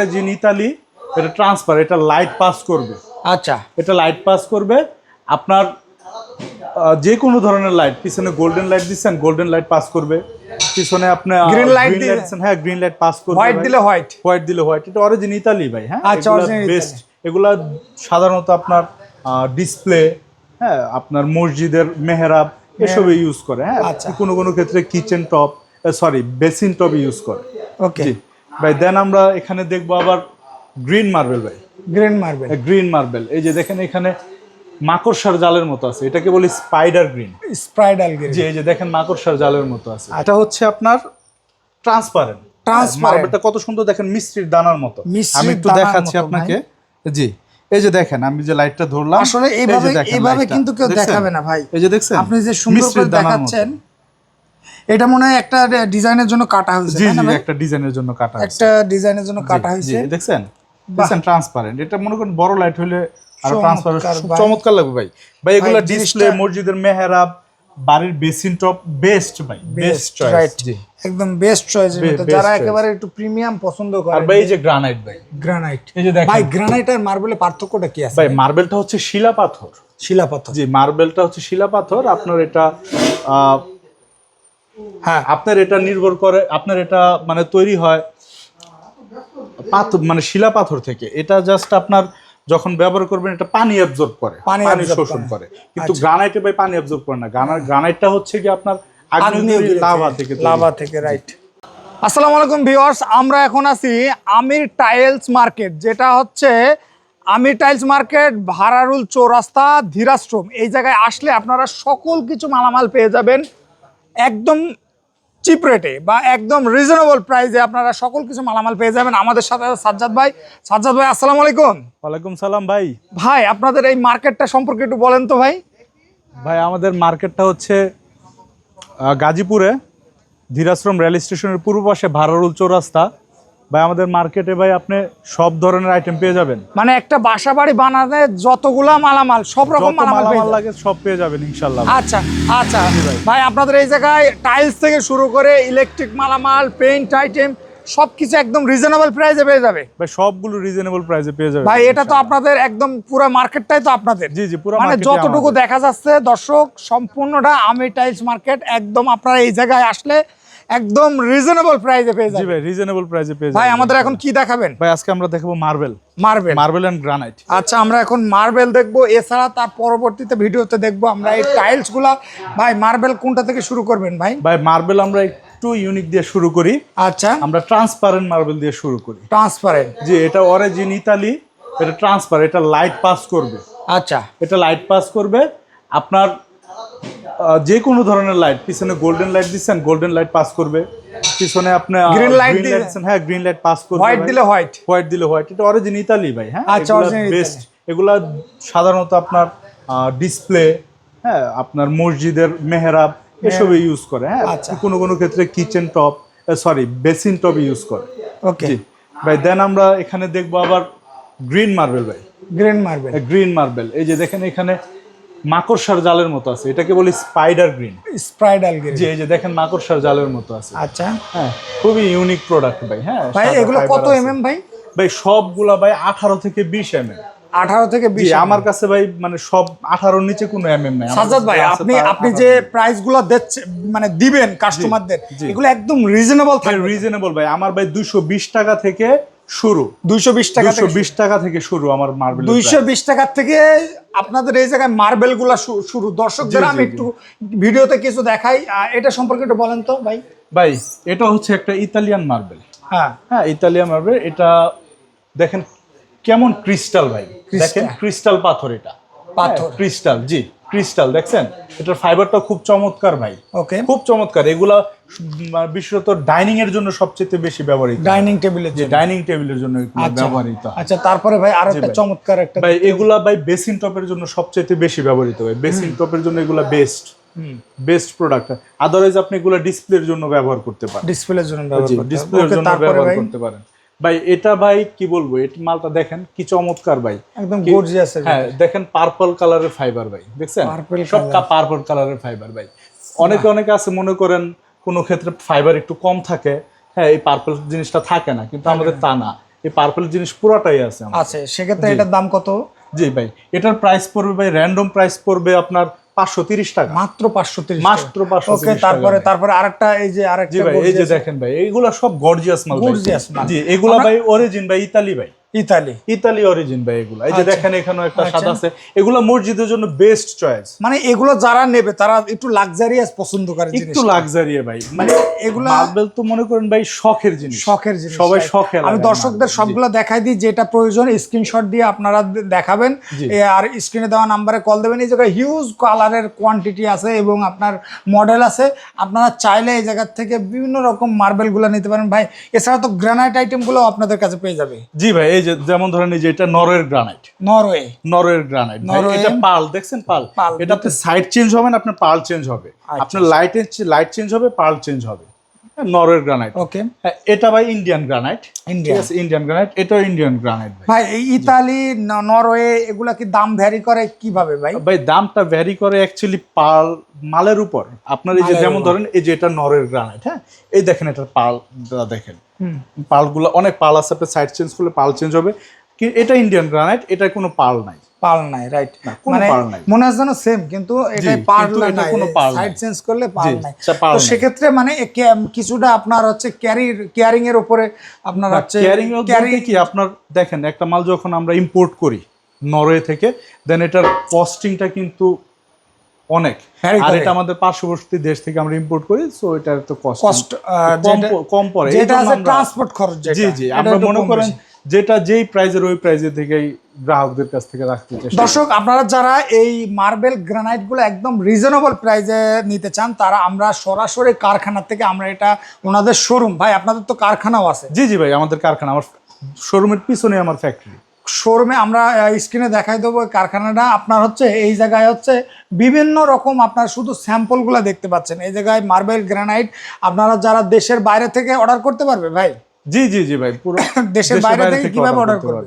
জিন ইতালি এটা ট্রান্সফার এটা লাইট পাস করবে। আচ্ছা। এটা লাইট পাস করবে। আপনার যে কোনো ধরনের লাইট পিছনে গোল্ডেন লাইট দিচ্ছেন গোল্ডেন লাইট পাস করবে। পিছনে আপনি light দিয়ে- দিচ্ছেন হ্যাঁ গ্রিন লাইট পাস করবে হোয়াইট দিলে হোয়াইট হোয়াইট দিলে হোয়াইট এটা অরিজিন ইতালি ভাই হ্যাঁ? আচ্ছা, original বেস্ট এগুলা সাধারণত আপনার ডিসপ্লে হ্যাঁ আপনার মসজিদের মেহরাব এসবে ইউজ করে হ্যাঁ? আচ্ছা। কোনো কোনো ক্ষেত্রে kitchen top sorry basin top use করে। ওকে ভাই দেন আমরা এখানে দেখব আবার গ্রিন মার্বেল ভাই। গ্রিন মার্বেল গ্রিন মার্বেল এই যে দেখেন এখানে মাকড়সার জালের মতো আছে। এটাকে বলি স্পাইডার গ্রিন স্পাইডার গ্রিন যে এই যে দেখেন মাকড়সার জালের মতো আছে। এটা হচ্ছে আপনার ট্রান্সপারেন্ট। মার্বেলটা কত সুন্দর দেখেন মিষ্টির দানার মতো। আমি একটু দেখাচ্ছি আপনাকে। জি এই যে দেখেন আমি যে লাইটটা ধরলাম আসলে এই এইভাবে এইভাবে কিন্তু কেউ? দেখাবে না ভাই। এই যে দেখছেন? আপনি যে সুন্দর করে দেখাচ্ছেন এটা মনে হয় একটা ডিজাইনের জন্য কাটা হয়েছে জি জি একটা ডিজাইনের জন্য কাটা হয়েছে। একটা ডিজাইনের জন্য কাটা হয়েছে। দেখছেন? দেখছেন ট্রান্সপারেন্ট এটা মনে করেন বড় লাইট হলে আর ট্রান্সপারেন্ট চমৎকার লাগবে ভাই। ভাই এগুলা ডিসপ্লে মসজিদের মেহরাব বাড়ির বেসিন টপ বেস্ট ভাই বেস্ট চয়েস রাইট জি। একদম বেস্ট চয়েস যারা একেবারে একটু প্রিমিয়াম পছন্দ করে আর ভাই এই যে গ্রানাইট ভাই। গ্রানাইট এই যে দেখেন। ভাই গ্রানাইট আর মার্বেলের পার্থক্যটা কি আছে? ভাই মার্বেলটা হচ্ছে শিলা পাথর। শিলাপাথর জি মার্বেলটা হচ্ছে শিলা পাথর। আপনার এটা আহ, হ্যাঁ। আপনার এটা নির্ভর করে আপনার এটা মানে তৈরি হয় পাথর মানে শিলা পাথর থেকে। এটা জাস্ট আপনার যখন ব্যবহার করবেন এটা পানি অ্যাবজর্ব করে পানি শোষণ করে। কিন্তু গ্রানাইটে ভাই পানি অ্যাবজর্ব করে না। গ্রানাইটটা হচ্ছে কি আপনার লাভা থেকে লাভা থেকে রাইট আসসালামু আলাইকুম ভিউয়ার্স আমরা এখন আছি আমির টাইলস মার্কেট যেটা হচ্ছে আমির টাইলস মার্কেট ভারারুল চৌরাস্তা ধীরাশ্রম। এই জায়গায় আসলে আপনারা সকল কিছু মালামাল পেয়ে যাবেন। একদম চিপ রেটে বা একদম রিজনেবল প্রাইসে আপনারা সকল কিছু মালামাল পেয়ে যাবেন। আমাদের সাথে সাজ্জাদ ভাই। সাজ্জাদ ভাই আসসালামু আলাইকুম। ওয়ালাইকুম সালাম ভাই। ভাই আপনাদের এই মার্কেটটা সম্পর্কে একটু বলেন তো ভাই। ভাই আমাদের মার্কেটটা হচ্ছে গাজীপুরে ধীরাশ্রম রেল স্টেশনের পূর্ব পাশে ভারারুল চৌরাস্তা। ভাই আমাদের মার্কেটে ভাই আপনি সব ধরনের আইটেম পেয়ে যাবেন। মানে একটা বাসা বাড়ি বানাতে যতগুলা মালামাল সব রকম মালামাল। লাগে সব পেয়ে যাবেন ইনশাল্লাহ আচ্ছা আচ্ছা। ভাই। আপনাদের এই জায়গায় টাইলস থেকে শুরু করে ইলেকট্রিক মালামাল পেইন্ট আইটেম সবকিছু একদম রিজনেবল প্রাইসে পেয়ে যাবে। ভাই সবগুলো রিজনেবল প্রাইসে পেয়ে যাবে ভাই এটা তো আপনাদের একদম পুরো মার্কেটটাই তো আপনাদের। জি জি পুরো মানে যতটুকু দেখা যাচ্ছে দর্শক সম্পূর্ণটা আমি টাইলস মার্কেট একদম আপনারা এই জায়গায় আসলে একদম রিজনেবল প্রাইসে পেয়ে জি ভাই রিজনেবল প্রাইসে পেয়ে যাবেন। ভাই আমাদের এখন কি দেখাবেন? ভাই আজকে আমরা দেখাবো marble marble marble and granite আচ্ছা আমরা এখন মার্বেল দেখব। এছাড়া তার পরবর্তীতে ভিডিওতে দেখব আমরা এই টাইলসগুলা ভাই মার্বেল কোনটা থেকে শুরু করবেন ভাই? ভাই মার্বেল আমরা একটু ইউনিক দিয়ে শুরু করি। আচ্ছা। আমরা ট্রান্সপারেন্ট মার্বেল দিয়ে শুরু করি। ট্রান্সপারেন্ট জি এটা অরিজিন ইতালি এটা ট্রান্সপার এটা লাইট পাস করবে। আচ্ছা। এটা লাইট পাস করবে। আপনার যে কোনো ধরনের লাইট পিছনে গোল্ডেন লাইট দিচ্ছেন গোল্ডেন লাইট পাস করবে। পিছনে আপনি light দিয়ে- দিচ্ছেন হ্যাঁ গ্রিন লাইট পাস করবে হোয়াইট দিলে হোয়াইট হোয়াইট দিলে হোয়াইট এটা অরিজিন ইতালি ভাই হ্যাঁ? আচ্ছা, original বেস্ট এগুলা সাধারণত আপনার ডিসপ্লে হ্যাঁ আপনার মসজিদের মেহরাব এসবে ইউজ করে হ্যাঁ? আচ্ছা। কোনো কোনো ক্ষেত্রে kitchen top sorry basin top use করে। ওকে ভাই দেন আমরা এখানে দেখব আবার গ্রিন মার্বেল ভাই। গ্রিন মার্বেল গ্রিন মার্বেল এই যে দেখেন এখানে মাকড়সার জালের মতো আছে। এটাকে বলি স্পাইডার গ্রিন স্পাইডার গ্রিন যে এই যে দেখেন মাকড়সার জালের মতো আছে। আচ্ছা। হ্যাঁ খুবই ইউনিক প্রোডাক্ট ভাই হ্যাঁ ভাই এগুলো কত এমএম ভাই? ভাই সবগুলা ভাই আঠারো থেকে বিশ এম এম আঠারো থেকে জি বিশ আমার কাছে ভাই মানে সব আঠারোর নিচে কোনো এম এম নাই। সাজ্জাদ ভাই আপনি আপনি যে প্রাইসগুলো দিচ্ছে মানে দিবেন কাস্টমারদের এগুলো একদম রিজনেবল থাকবে। রিজনেবল ভাই আমার ভাই দুইশো বিশ টাকা থেকে শুরু। দুইশো বিশ টাকা দুইশো বিশ টাকা থেকে শুরু আমার মার্বেল দুইশো বিশ টাকার থেকে আপনাদের এই জায়গায় মার্বেলগুলা শুরু। দর্শকদের আমি একটু ভিডিওতে কিছু দেখাই। এটা সম্পর্কে একটু বলেন তো ভাই। ভাই এটা হচ্ছে একটা ইতালিয়ান মার্বেল হ্যাঁ। হ্যাঁ ইতালিয়ান মার্বেল এটা দেখেন কেমন ক্রিস্টাল ভাই। দেখেন ক্রিস্টাল পাথর এটা। পাথর। ক্রিস্টাল জি। ক্রিস্টাল দেখছেন? এটার ফাইবারটা খুব চমৎকার ভাই। ওকে খুব চমৎকার। এগুলা বিশেষত ডাইনিং এর জন্য সবচেয়ে বেশি ব্যবহৃত। ডাইনিং টেবিলের জন্য। ডাইনিং টেবিলের জন্য আচ্ছা। ব্যবহৃত। আচ্ছা তারপরে ভাই আর একটা চমৎকার একটা ভাই এগুলা ভাই বেসিন টপের জন্য সবচেয়ে বেশি ব্যবহৃত হয় বেসিন টপের জন্য এগুলা বেস্ট বেস্ট প্রোডাক্ট আদারওয়াইজ আপনি এগুলা ডিসপ্লের জন্য ব্যবহার করতে পারেন। ডিসপ্লের জন্য ব্যবহার করতে পারেন। ভাই এটা ভাই কি বলব এটা মালটা দেখেন কি চমৎকার ভাই। একদম গর্জিয়াস হ্যাঁ দেখেন পার্পল কালারের ফাইবার ভাই দেখছেন? সব পার্পল কালারের ফাইবার ভাই। অনেকে অনেকে আছে মনে করেন কোনো ক্ষেত্রে ফাইবার একটু কম থাকে। হ্যাঁ এই পার্পল জিনিসটা থাকে না কিন্তু আমাদের তা না। এই পার্পল জিনিস পুরোটাই আছে আছে সেক্ষেত্রে এটার দাম কত? জি ভাই এটার প্রাইস পড়বে ভাই র্যান্ডম প্রাইস পড়বে আপনার পাঁচশো তিরিশ টাকা। মাত্র পাঁচশো তিরিশ মাত্র পাঁচশো ওকে তারপরে তারপরে আরেকটা এই যে আরেকটা ভাই এই যে দেখেন ভাই এইগুলা সব গর্জিয়াস মাল গর্জিয়াস মাল। জি এগুলা ভাই অরিজিন ভাই ইতালি ভাই। ইতালি। ইতালি অরিজিন ভাই এগুলা। এই যে আচ্ছা। দেখেন এখানেও একটা আচ্ছা। সাদা আছে। এগুলা মসজিদের জন্য বেস্ট চয়েস মানে এগুলো যারা নেবে তারা একটু লাক্সারিয়াস পছন্দ করে জিনিস একটু ভাই। মানে এগুলা মার্বেল তো মনে করেন ভাই শখের জিনিস। শখের জিনিস সবাই right? শখে আমি দর্শকদের সবগুলো দেখাই দিই যেটা প্রয়োজন স্ক্রিনশট দিয়ে আপনারা দেখাবেন। আর স্ক্রিনে দেওয়া নাম্বারে কল দেবেন। এই জায়গায় হিউজ কালারের কোয়ান্টিটি আছে এবং আপনার মডেল আছে। আপনারা চাইলে এই জায়গার থেকে বিভিন্ন রকম মার্বেলগুলো নিতে পারেন। ভাই এছাড়া তো গ্রানাইট আইটেমগুলো আপনাদের কাছে পেয়ে যাবে। জি ভাই এই যে যেমন ধরেন এই যে এটা নরওয়ের গ্রানাইট নরওয়ে। নরওয়ের গ্রানাইট ভাই এটা পাল দেখছেন পাল? এটাতে এটা আপনি সাইড চেঞ্জ হবে না আপনার পাল চেঞ্জ হবে। আচ্ছা, আপনার লাইট লাইট চেঞ্জ হবে পাল চেঞ্জ হবে। নরওয়ের গ্রানাইট ওকে এটা ভাই ইন্ডিয়ান গ্রানাইট ঠিক ইন্ডিয়া আছে ইন্ডিয়ান গ্রানাইট এটাও ইন্ডিয়ান গ্রানাইট ভাই। ইতালি নরওয়ে এগুলা কি দাম ভ্যারি করে কীভাবে ভাই? ভাই দামটা ভ্যারি করে অ্যাকচুয়ালি পাল মালের উপর। আপনার এই যে যেমন ধরেন এই যে এটা নরওয়ের গ্রানাইট হ্যাঁ? এই দেখেন এটা পাল দেখেন। হুম। পালগুলো অনেক পাল আছে আপনি সাইড চেঞ্জ করলে পাল চেঞ্জ হবে। এটা ইন্ডিয়ান গ্রানাইট এটা কোনো পাল নাই। পাল নাই রাইট মানে মনে হয় যেন সেম কিন্তু এটা জি, পাল কিন্তু এটা নাই সাইড চেঞ্জ করলে জি, নাই। তো সেক্ষেত্রে মানে কিছুটা আপনার হচ্ছে ক্যারি কেয়ারিং এর উপরে আপনার হচ্ছে ক্যারিং ক্যারি কি আপনার দেখেন একটা মাল যখন আমরা ইম্পোর্ট করি নরওয়ে থেকে দেন এটার কস্টিংটা কিন্তু অনেক। আর এটা আমাদের পার্শ্ববর্তী দেশ থেকে আমরা ইম্পোর্ট করি সো এটার তো কস্ট কম পড়ে। আছে ট্রান্সপোর্ট খরচ জি জি আমরা মনে করেন। যেটা যেই প্রাইজের ওই প্রাইজের থেকেই গ্রাহকদের কাছ থেকে রাখতে চাই দর্শক আপনারা যারা এই মার্বেল গ্রানাইটগুলো একদম রিজনেবল প্রাইজে নিতে চান তারা আমরা সরাসরি কারখানা থেকে আমরা এটা ওনাদের শোরুম ভাই আপনাদের তো কারখানাও আছে। জি জি ভাই আমাদের কারখানা আমার শোরুমের পিছনে আমার ফ্যাক্টরি শোরুমে আমরা স্ক্রিনে দেখাই দেবো কারখানাটা। আপনার হচ্ছে এই জায়গায় হচ্ছে বিভিন্ন রকম আপনার শুধু স্যাম্পলগুলো দেখতে পাচ্ছেন। এই জায়গায় মার্বেল গ্রানাইট আপনারা যারা দেশের বাইরে থেকে অর্ডার করতে পারবে ভাই? জি জি জি ভাই পুরো দেশের বাইরে থেকে কীভাবে অর্ডার করবে?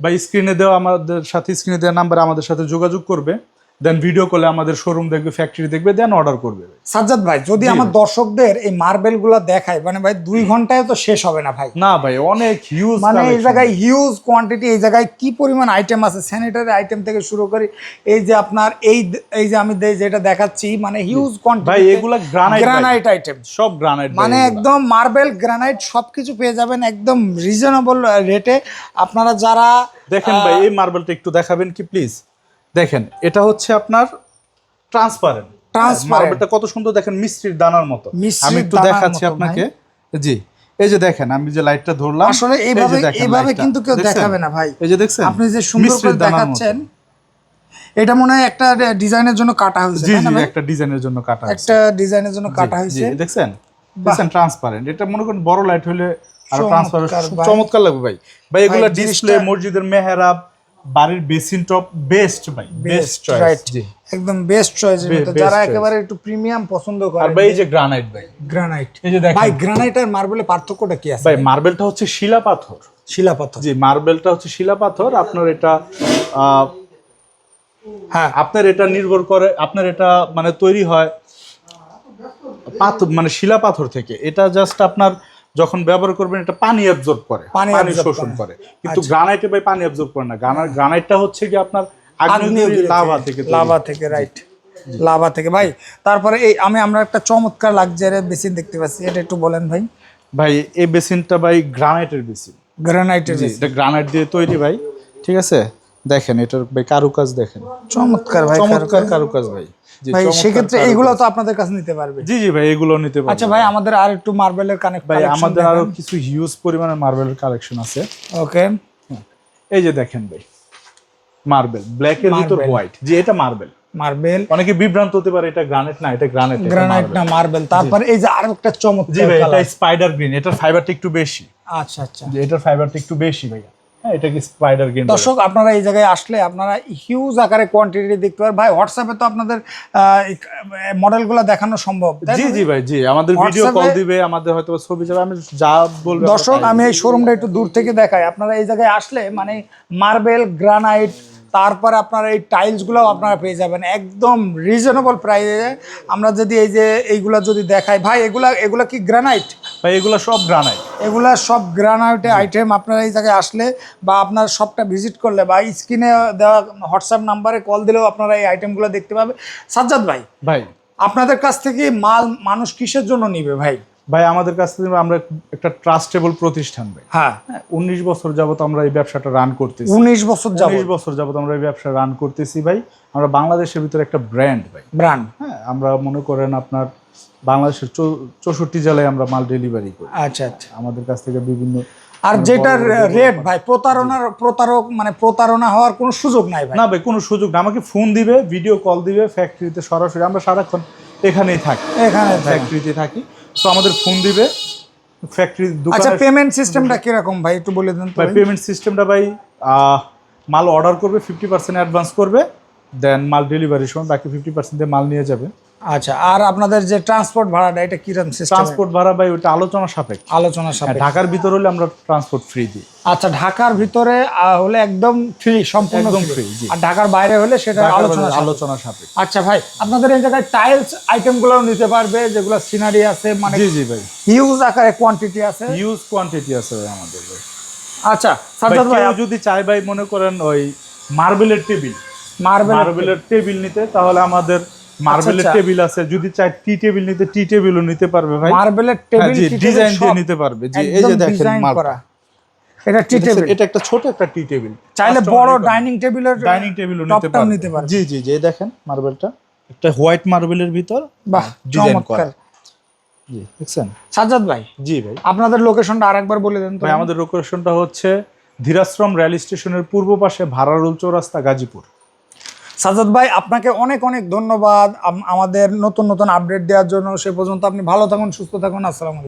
ভাই স্ক্রিনে দেওয়া আমাদের সাথে স্ক্রিনে দেওয়া নাম্বার আমাদের সাথে যোগাযোগ করবে। দেন ভিডিও কলে আমাদের শোরুম দেখবে ফ্যাক্টরি দেখবে দেন অর্ডার করবে। সাজ্জাদ ভাই যদি আমার দর্শকদের এই মার্বেলগুলো দেখায় মানে ভাই দুই ঘন্টায় তো শেষ হবে না ভাই। না ভাই অনেক হিউজ মানে এই জায়গায় হিউজ কোয়ান্টিটি এই জায়গায় কি পরিমাণ আইটেম আছে? স্যানিটারি আইটেম থেকে শুরু করে এই যে আপনার এই এই যে আমি যেটা দেখাচ্ছি মানে হিউজ কোয়ান্টিটি ভাই এগুলা গ্রানাইট গ্রানাইট আইটেম সব গ্রানাইট মানে একদম মার্বেল গ্রানাইট সবকিছু পেয়ে যাবেন একদম রিজনেবল রেটে আপনারা যারা দেখেন ভাই এই মার্বেলটা একটু দেখাবেন কি প্লিজ দেখেন এটা হচ্ছে আপনার ট্রান্সপারেন্ট Transparent। মার্বেলটা কত সুন্দর দেখেন মিষ্টির দানার মতো। আমি একটু দেখাচ্ছি আপনাকে। জি এই যে দেখেন আমি যে লাইটটা ধরলাম আসলে এইভাবে এইভাবে কিন্তু কেউ দেখাবে না ভাই। এই যে দেখছেন? আপনি যে সুন্দর করে দেখাচ্ছেন এটা মনে হয় একটা ডিজাইনের জন্য কাটা হয়েছে জি জি একটা ডিজাইনের জন্য কাটা হয়েছে। একটা ডিজাইনের জন্য কাটা হয়েছে। জি, দেখছেন? দেখছেন ট্রান্সপারেন্ট এটা মনে করেন বড় লাইট হলে আর ট্রান্সপারেন্ট চমৎকার লাগবে ভাই। ভাই এগুলা ডিসপ্লে মসজিদের মেহরাব বাড়ির বেসিন টপ বেস্ট ভাই। বেস্ট চয়েস একদম বেস্ট চয়েস যারা একেবারে একটু প্রিমিয়াম পছন্দ আর ভাই এই যে গ্রানাইট ভাই। গ্রানাইট এই যে দেখেন। ভাই গ্রানাইট আর মার্বেলের পার্থক্যটা কি আছে? ভাই মার্বেলটা হচ্ছে শিলা পাথর। শিলা পাথর। জি মার্বেলটা হচ্ছে শিলা পাথর। আপনার এটা হ্যাঁ। আপনার এটা নির্ভর করে আপনার এটা মানে তৈরি হয় পাথর মানে শিলা পাথর থেকে। এটা জাস্ট আপনার যখন ব্যবহার করবেন এটা পানি অ্যাবজর্ব করে পানি শোষণ করে। কিন্তু গ্রানাইটে ভাই পানি অ্যাবজর্ব করে না। গ্রানাইট গ্রানাইটটা হচ্ছে কি আপনার লাভা থেকে লাভা থেকে রাইট লাভা থেকে। ভাই তারপরে এই আমি আমরা একটা চমৎকার লাগজারি বেসিন দেখতে পাচ্ছি। এটা একটু বলেন ভাই। ভাই এই বেসিনটা ভাই গ্রানাইটের বেসিন। গ্রানাইটের জি এটা গ্রানাইট দিয়ে তৈরি ভাই। ঠিক আছে? দেখেন এটার ভাই কারুকাজ দেখেন। চমৎকার ভাই চমৎকার কারুকাজ। ভাই। ভাই চমৎকার সেক্ষেত্রে এগুলো তো আপনাদের কাছে নিতে পারবে। জি জি ভাই এগুলো নিতে পারবেন আচ্ছা ভাই আমাদের আর একটু মার্বেলের কানেক্ট ভাই আমাদের আরও কিছু হিউজ পরিমাণে মার্বেলের কালেকশন আছে। ওকে এই যে দেখেন ভাই মার্বেল ব্ল্যাক এর ভিতর হোয়াইট জি এটা মার্বেল মার্বেল অনেকে বিভ্রান্ত হতে পারে এটা গ্রানাইট না এটা গ্রানাইট গ্রানাইট না মার্বেল তারপরে এই যে আরও একটা জি ভাই এটা স্পাইডার গ্রিন এটার ফাইবারটা একটু বেশি। আচ্ছা আচ্ছা। এটার ফাইবারটা একটু বেশি ভাইয়া। হ্যাঁ দর্শক আপনারা এই জায়গায় আসলে আপনারা হিউজ আকারে কোয়ান্টিটি দেখতে পারেন। ভাই হোয়াটসঅ্যাপে তো আপনাদের মডেলগুলো দেখানো সম্ভব জি জি ভাই জি আমাদের ভিডিও কল দিবে আমাদের হয়তো ছবি যাবে আমি যা বলব দর্শক আমি এই শোরুমটা একটু দূর থেকে দেখাই। আপনারা এই জায়গায় আসলে মানে মার্বেল গ্রানাইট তারপরে আপনারা এই টাইলসগুলোও আপনারা পেয়ে যাবেন একদম রিজনেবল প্রাইসে আমরা যদি এই যে এইগুলা যদি দেখাই ভাই এগুলা এগুলা কি গ্রানাইট ভাই এগুলো সব গ্রানাইট এগুলা সব গ্রানাইটে আইটেম আপনারা এই জায়গায় আসলে বা আপনার শপটা ভিজিট করলে বা স্ক্রিনে দেওয়া হোয়াটসঅ্যাপ নাম্বারে কল দিলেও আপনারা এই আইটেমগুলো দেখতে পাবে। সাজ্জাদ ভাই ভাই। আপনাদের কাছ থেকে মাল মানুষ কিসের জন্য নিবে ভাই? ভাই আমাদের কাছ থেকে আমরা একটা ট্রাস্টেবল প্রতিষ্ঠান ভাই। হ্যাঁ। হ্যাঁ উনিশ বছর যাবত আমরা এই ব্যবসাটা রান করতেছি। উনিশ বছর উনিশ বছর যাবত আমরা এই ব্যবসা রান করতেছি ভাই। আমরা বাংলাদেশের ভিতরে একটা ব্র্যান্ড ভাই। ব্র্যান্ড হ্যাঁ আমরা মনে করেন আপনার বাংলাদেশের চৌ- চৌষট্টি জেলায় আমরা মাল ডেলিভারি করি। আচ্ছা আচ্ছা। আমাদের কাছ থেকে বিভিন্ন আর যেটার রেট ভাই প্রতারণার প্রতারক মানে প্রতারণা হওয়ার কোনো সুযোগ নাই ভাই? না ভাই কোনো সুযোগ না আমাকে ফোন দিবে ভিডিও কল দিবে ফ্যাক্টরিতে সরাসরি। আমরা সারাক্ষণ এখানেই থাকি। এখানে ফ্যাক্টরিতে থাকি। তো আমাদের ফোন দিবে। ফ্যাক্টরি আচ্ছা পেমেন্ট সিস্টেমটা কীরকম ভাই? একটু বলে দেন ভাই। পেমেন্ট সিস্টেমটা ভাই মাল অর্ডার করবে ফিফটি পার্সেন্ট অ্যাডভান্স করবে দেন মাল ডেলিভারির সময় বাকি ফিফটি পার্সেন্ট দিয়ে মাল নিয়ে যাবে। আচ্ছা আর আপনাদের যে ট্রান্সপোর্ট ভাড়াটা এটা কীরকম সিস্টেম ট্রান্সপোর্ট ভাড়া ভাই ওটা আলোচনা সাপেক্ষ। আলোচনা হ্যাঁ, সাপেক্ষে ঢাকার ভিতর হলে আমরা ট্রান্সপোর্ট ফ্রি দিই। আচ্ছা ঢাকার ভিতরে হলে একদম ফ্রি সম্পূর্ণ একদম ফ্রি আর ঢাকার বাইরে হলে সেটা আলোচনা আলোচনা সাপেক্ষ। আচ্ছা ভাই আপনাদের এই জায়গায় টাইলস আইটেমগুলো নিতে পারবে যেগুলো সিনারি আছে মানে জি জি ভাই। হিউজ আকারে কোয়ান্টিটি আছে। হিউজ কোয়ান্টিটি আছে ভাই আমাদের ভাই। আচ্ছা সাজ্জাদ ভাই যদি চায় ভাই মনে করেন ওই মার্বেলের টেবিল মার্বেল মার্বেলের টেবিল নিতে তাহলে আমাদের মার্বেলের আচ্ছা। টেবিল আছে যদি চায় টি টেবিল নিতে টি টেবিলও নিতে পারবে ভাই। মার্বেলের টেবিল ডিজাইন দিয়ে নিতে পারবে। জি এই যে দেখেন মার্বেল করা। এটা টি টেবিল এটা একটা ছোট একটা টি টেবিল চাইলে বড় ডাইনিং টেবিলের ডাইনিং টেবিলও নিতে পারবে। নিতে পারবে। জি জি জি দেখেন মার্বেলটা একটা হোয়াইট মার্বেলের ভিতর বাহ ডিজাইন করা। জি দেখছেন? সাজ্জাদ ভাই জি ভাই। আপনাদের লোকেশনটা আরেকবার বলে দেন তো। ভাই আমাদের লোকেশনটা হচ্ছে ধীরাশ্রম রেল স্টেশনের পূর্ব পাশে ভাড়ারুল চৌরাস্তা গাজীপুর। সাজাদ ভাই, আপনাকে অনেক অনেক ধন্যবাদ। আমাদের নতুন নতুন আপডেট দেওয়ার জন্য সে পর্যন্ত আপনি ভালো থাকুন, সুস্থ থাকুন। আসসালামু আলাইকুম।